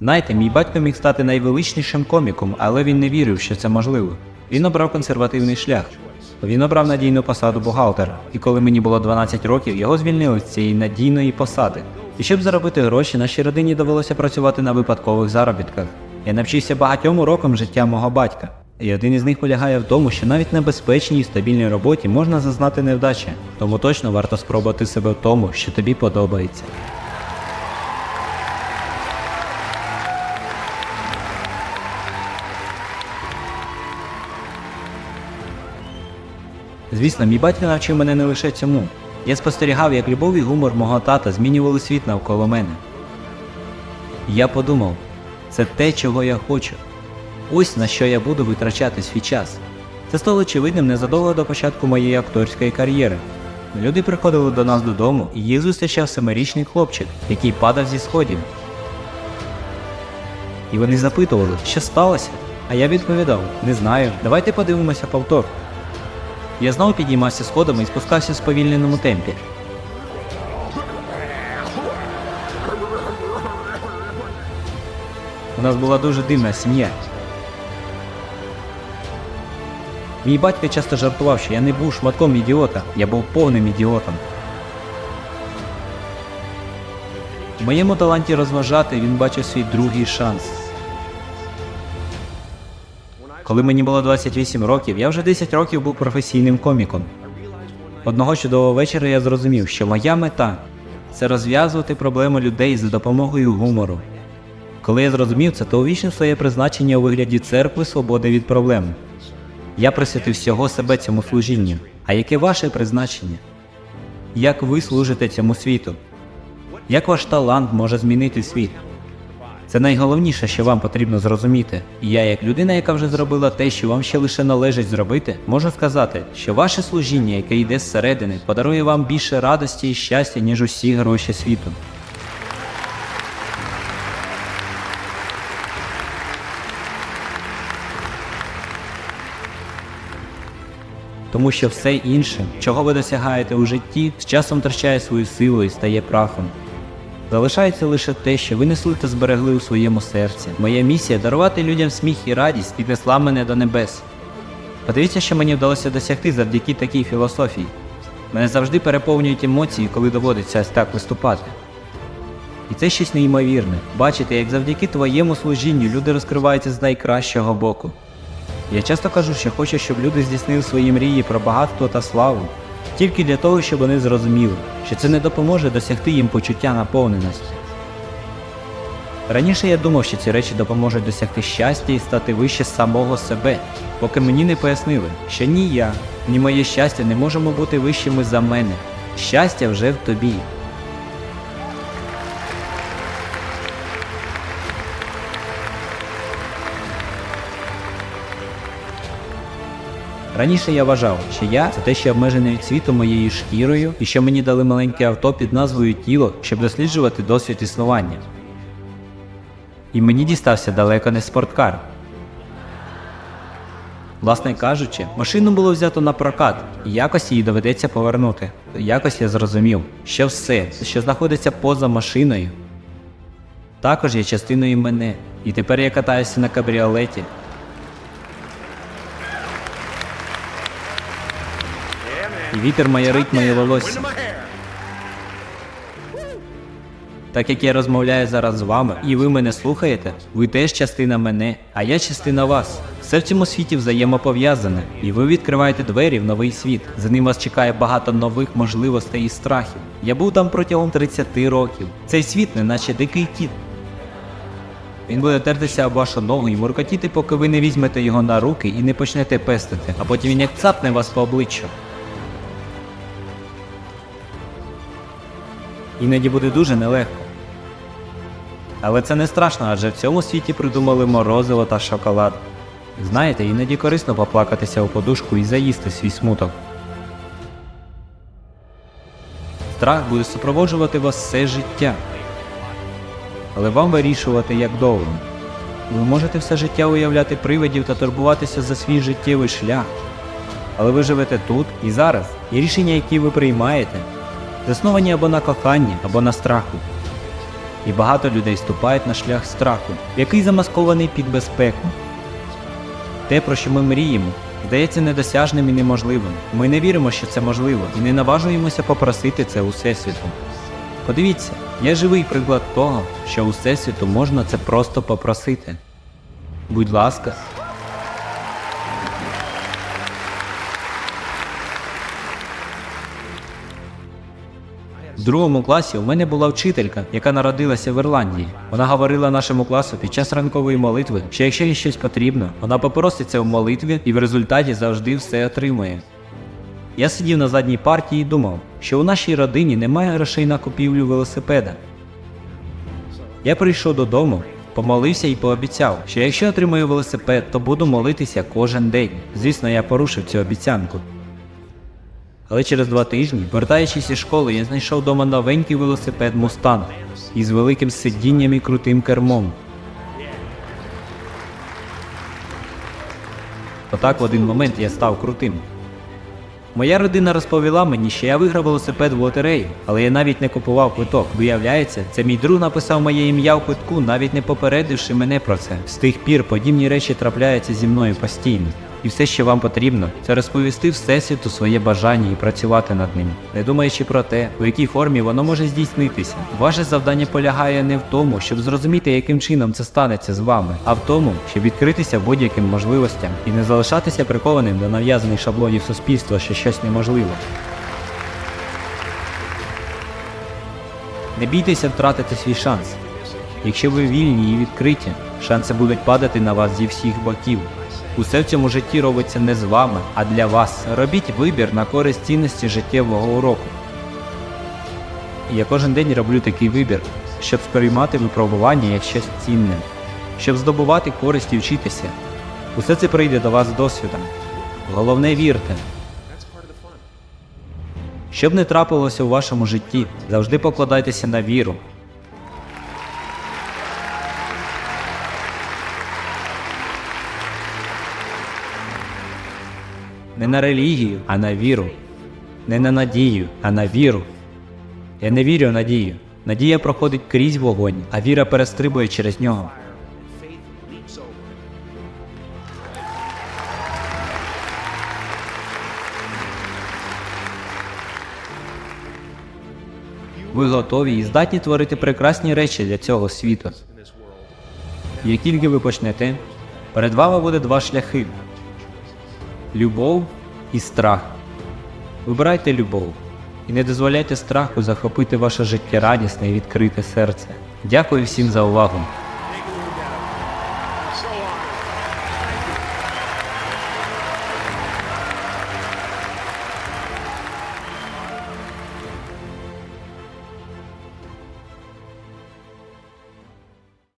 Знаєте, мій батько міг стати найвеличнішим коміком, але він не вірив, що це можливо. Він обрав консервативний шлях. Він обрав надійну посаду бухгалтера, і коли мені було 12 років, його звільнили з цієї надійної посади. І щоб заробити гроші, нашій родині довелося працювати на випадкових заробітках. Я навчився багатьом урокам життя мого батька. І один із них полягає в тому, що навіть на безпечній і стабільній роботі можна зазнати невдачі, тому точно варто спробувати себе в тому, що тобі подобається. Звісно, мій батько навчив мене не лише цьому. Я спостерігав, як любов і гумор мого тата змінювали світ навколо мене. Я подумав, це те, чого я хочу. Ось на що я буду витрачати свій час. Це стало очевидним незадовго до початку моєї акторської кар'єри. Люди приходили до нас додому, і їх зустрічав семирічний хлопчик, який падав зі сходів. І вони запитували, що сталося. А я відповідав: не знаю, давайте подивимося повтор. Я знову підіймався сходами і спускався в сповільненому темпі. У нас була дуже дивна сім'я. Мій батько часто жартував, що я не був шматком ідіота, я був повним ідіотом. В моєму таланті розважати він бачив свій другий шанс. Коли мені було 28 років, я вже 10 років був професійним коміком. Одного чудового вечора я зрозумів, що моя мета це розв'язувати проблеми людей за допомогою гумору. Коли я зрозумів це, то увічнив своє призначення у вигляді церкви свободи від проблем. Я присвятив всього себе цьому служінню. А яке ваше призначення? Як ви служите цьому світу? Як ваш талант може змінити світ? Це найголовніше, що вам потрібно зрозуміти. І я, як людина, яка вже зробила те, що вам ще лише належить зробити, можу сказати, що ваше служіння, яке йде зсередини, подарує вам більше радості і щастя, ніж усі гроші світу. Тому що все інше, чого ви досягаєте у житті, з часом втрачає свою силу і стає прахом. Залишається лише те, що ви несли та зберегли у своєму серці. Моя місія дарувати людям сміх і радість піднесла мене до небес. Подивіться, що мені вдалося досягти завдяки такій філософії. Мене завжди переповнюють емоції, коли доводиться ось так виступати. І це щось неймовірне бачити, як завдяки твоєму служінню люди розкриваються з найкращого боку. Я часто кажу, що хочу, щоб люди здійснили свої мрії про багатство та славу, тільки для того, щоб вони зрозуміли, що це не допоможе досягти їм почуття наповненості. Раніше я думав, що ці речі допоможуть досягти щастя і стати вище самого себе, поки мені не пояснили, що ні я, ні моє щастя не можемо бути вищими за мене. Щастя вже в тобі. Раніше я вважав, що я це те, що обмежений світу моєю шкірою, і що мені дали маленьке авто під назвою тіло, щоб досліджувати досвід існування. І мені дістався далеко не спорткар. Власне кажучи, машину було взято на прокат, і якось її доведеться повернути. Якось я зрозумів, що все, що знаходиться поза машиною, також є частиною мене. І тепер я катаюся на кабріолеті, і вітер маярить моє волосся. Так як я розмовляю зараз з вами, і ви мене слухаєте, ви теж частина мене, а я частина вас. Все в цьому світі взаємопов'язане, і ви відкриваєте двері в новий світ. За ним вас чекає багато нових можливостей і страхів. Я був там протягом 30 років. Цей світ, не наче дикий кіт. Він буде тертися об вашу ногу і муркотіти, поки ви не візьмете його на руки і не почнете пестити, а потім він як цапне вас по обличчю. Іноді буде дуже нелегко. Але це не страшно, адже в цьому світі придумали морозиво та шоколад. Знаєте, іноді корисно поплакатися у подушку і заїсти свій смуток. Страх буде супроводжувати вас все життя. Але вам вирішувати, як довго. Ви можете все життя уявляти привидів та турбуватися за свій життєвий шлях. Але ви живете тут і зараз, і рішення, які ви приймаєте, засновані або на коханні, або на страху. І багато людей ступають на шлях страху, який замаскований під безпеку. Те, про що ми мріємо, здається недосяжним і неможливим. Ми не віримо, що це можливо, і не наважуємося попросити це у Всесвіту. Подивіться, я живий приклад того, що у Всесвіту можна це просто попросити. Будь ласка. В другому класі у мене була вчителька, яка народилася в Ірландії. Вона говорила нашому класу під час ранкової молитви, що якщо їй щось потрібно, вона попроситься в молитві і в результаті завжди все отримує. Я сидів на задній партії і думав, що у нашій родині немає грошей на купівлю велосипеда. Я прийшов додому, помолився і пообіцяв, що якщо отримаю велосипед, то буду молитися кожен день. Звісно, я порушив цю обіцянку. Але через два тижні, вертаючись із школи, я знайшов вдома новенький велосипед Мустанг із великим сидінням і крутим кермом. Отак в один момент я став крутим. Моя родина розповіла мені, що я виграв велосипед в лотереї, але я навіть не купував квиток. Виявляється, це мій друг написав моє ім'я в квитку, навіть не попередивши мене про це. З тих пір подібні речі трапляються зі мною постійно. І все, що вам потрібно, це розповісти Всесвіту своє бажання і працювати над ним, не думаючи про те, у якій формі воно може здійснитися. Ваше завдання полягає не в тому, щоб зрозуміти, яким чином це станеться з вами, а в тому, щоб відкритися будь-яким можливостям і не залишатися прикованим до нав'язаних шаблонів суспільства, що щось неможливо. Не бійтеся втратити свій шанс. Якщо ви вільні і відкриті, шанси будуть падати на вас зі всіх боків. Усе в цьому житті робиться не з вами, а для вас. Робіть вибір на користь цінності життєвого уроку. Я кожен день роблю такий вибір, щоб сприймати випробування як щось цінне, щоб здобувати користь і вчитися. Усе це прийде до вас досвідом. Головне вірте. Щоб не трапилося у вашому житті, завжди покладайтеся на віру. Не на релігію, а на віру. Не на надію, а на віру. Я не вірю в надію. Надія проходить крізь вогонь, а віра перестрибує через нього. Ви готові і здатні творити прекрасні речі для цього світу. Як тільки ви почнете, перед вами буде два шляхи: любов і страх. Вибирайте любов і не дозволяйте страху захопити ваше життєрадісне і відкрите серце. Дякую всім за увагу.